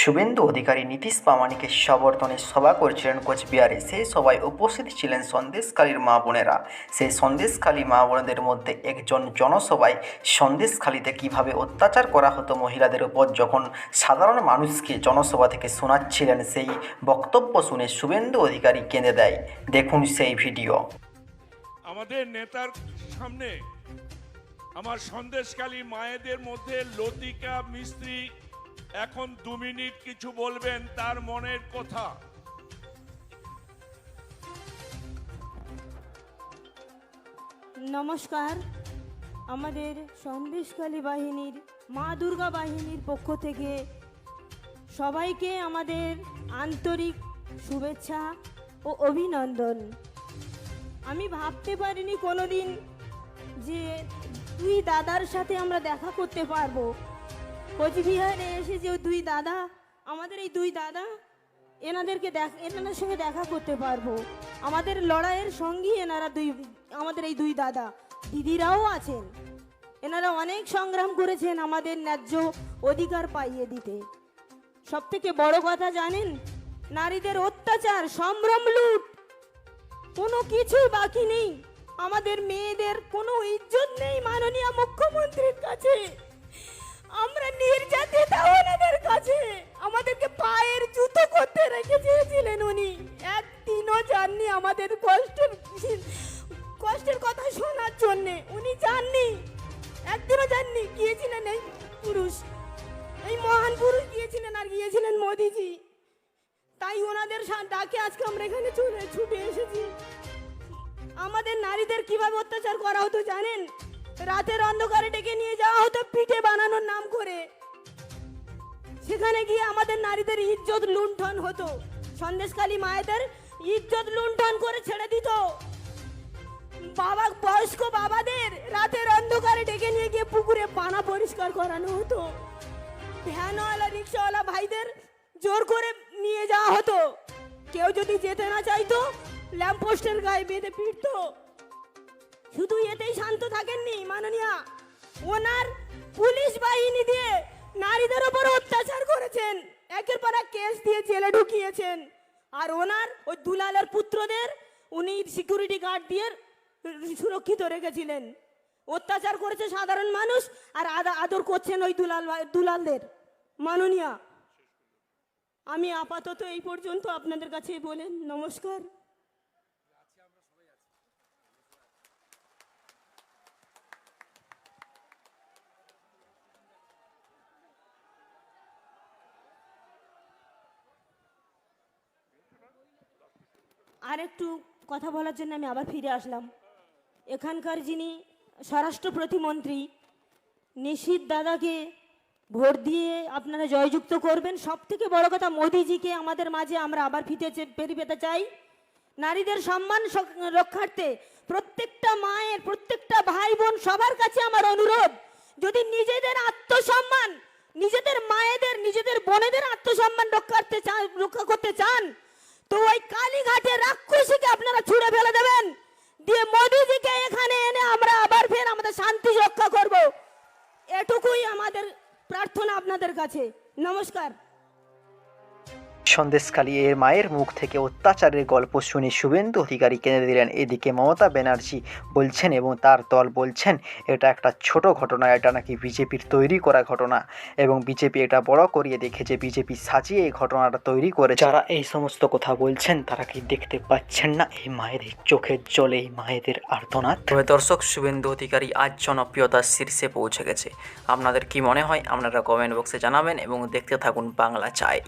শুভেন্দু অধিকারী নীতিশ প্রামাণিকের সমর্থনে সভা করছিলেন কোচবিহারে। সেই সভায় উপস্থিত ছিলেন সন্দেশখালীর মা বোনেরা। সেই সন্দেশখালী মা বোনেদের মধ্যে একজন জনসভায় সন্দেশখালীতে কীভাবে অত্যাচার করা হতো মহিলাদের উপর যখন সাধারণ মানুষকে জনসভা থেকে শোনাচ্ছিলেন সেই বক্তব্য শুনে শুভেন্দু অধিকারী কেঁদে দেয়। দেখুন সেই ভিডিও। আমাদের নেতার সামনে আমার সন্দেশকালী মায়েদের মধ্যে লতিকা মিস্ত্রি এখন দু মিনিট কিছু বলবেন তার মনের কথা। নমস্কার। আমাদের সন্দেশখালী বাহিনীর, মা দুর্গা বাহিনীর পক্ষ থেকে সবাইকে আমাদের আন্তরিক শুভেচ্ছা ও অভিনন্দন। আমি ভাবতে পারিনি কোনোদিন যে দুই দাদার সাথে আমরা দেখা করতে পারব। কোচবিহারে এসে যে দুই দাদা, আমাদের এই দুই দাদা, এনাদেরকে দেখ, এনাদের সঙ্গে দেখা করতে পারব। আমাদের লড়াইয়ের সঙ্গী এনারা দুই, আমাদের এই দুই দাদা। দিদিরাও আছেন। এনারা অনেক সংগ্রাম করেছেন আমাদের ন্যায্য অধিকার পাইয়ে দিতে। সব থেকে বড় কথা জানেন, নারীদের অত্যাচার, সম্ভ্রম, লুট, কোনো কিছুই বাকি নেই। আমাদের মেয়েদের কোনো ইজ্জত নেই মাননীয় মুখ্যমন্ত্রীর কাছে। আমরা নির্যাতিত ওনাদের কাছে। আমাদেরকে পায়ের জুতো করতে রেখে চেয়েছিলেন উনি। একদিনও যাননি আমাদের কষ্টের কষ্টের কথা শোনার জন্যে। উনি যাননি। একদিনও যাননি। গিয়েছিলেন এই পুরুষ। এই মহান পুরুষ গিয়েছিলেন আর গিয়েছিলেন মোদিজি। তাই ওনাদের ডাকে আজকে আমরা এখানে চলে, ছুটে এসেছি। আমাদের নারীদের কীভাবে অত্যাচার করা হতো জানেন? রাতের অন্ধকারে ডেকে নিয়ে যাওয়া হতো পিঠে বানানোর নাম করে। সেখানে গিয়ে আমাদের নারীদের ইজ্জত লুণ্ঠন হতো। সন্দেশকালী মায়েদের ইজ্জত লুণ্ঠন করে ছেড়ে দিত। বাবা, বয়স্ক বাবাদের রাতের অন্ধকারে ডেকে নিয়ে গিয়ে পুকুরে পানা পরিষ্কার করানো হতো। ভ্যানওয়ালা, রিক্সাওয়ালা ভাইদের জোর করে নিয়ে যাওয়া হতো। কেউ যদি যেতে না চাইতো, ল্যাম্পপোস্টের গায়ে বেঁধে পিটতো শুধু এতেই শান্ত থাকেননি, মাননীয়া। ওনার পুলিশ বাহিনী দিয়ে নারীদের উপর অত্যাচার করেছেন। একের পর এক কেস দিয়ে জেলে ঢুকিয়েছেন। আর ওনার ওই দুলালের পুত্রদের উনি সিকিউরিটি গার্ড দিয়ে সুরক্ষিত রেখেছিলেন। অত্যাচার করেছে সাধারণ মানুষ আর আদা- আদর করছেন ওই দুলাল দুলালদের। মাননীয়া, আমি আপাতত এই পর্যন্ত আপনাদের কাছে বলেন নমস্কার। আর একটু কথা বলার জন্য আমি আবার ফিরে আসলাম। এখানকার যিনি স্বরাষ্ট্র প্রতিমন্ত্রী, নিশীত দাদাকে ভোট দিয়ে আপনারা জয়যুক্ত করবেন সব থেকে বড় কথা মোদিজিকে আমাদের মাঝে আমরা আবার ফিতে ফেরি পেতে চাই। নারীদের সম্মান রক্ষার্থে প্রত্যেকটা মায়ের, প্রত্যেকটা ভাই বোন সবার কাছে আমার অনুরোধ, যদি নিজেদের আত্মসম্মান, নিজেদের মায়েদের, নিজেদের বোনেদের আত্মসম্মান রক্ষার্থে চান রক্ষা করতে চান তো ওই কালীঘাটে রাক্ষসীকে আপনারা ছুড়ে ফেলে দেবেন। দিয়ে মোদিজিকে এখানে এনে আমরা আবার ফের আমাদের শান্তি রক্ষা করব। এটুকুই আমাদের প্রার্থনা আপনাদের কাছে। নমস্কার। সন্দেশখালী এর মায়ের মুখ থেকে অত্যাচারের গল্প শুনে শুভেন্দু অধিকারী কেঁদে দিলেন। এদিকে মমতা ব্যানার্জি বলছেন এবং তার দল বলছেন, এটা একটা ছোট ঘটনা, এটা নাকি বিজেপির তৈরি করা ঘটনা। এবং বিজেপি এটা বড় করিয়ে দেখেছে বিজেপি সাজিয়ে এই ঘটনাটা তৈরি করে যারা এই সমস্ত কথা বলছেন, তারা কি দেখতে পাচ্ছেন না? এই মায়েদের চোখের জলে, এই মায়েদের আর্তনাদ। তবে দর্শক, শুভেন্দু অধিকারী আজ জনপ্রিয়তার শীর্ষে পৌঁছে গেছে। আপনাদের কি মনে হয়? আপনারা কমেন্ট বক্সে জানাবেন এবং দেখতে থাকুন বাংলা চাই।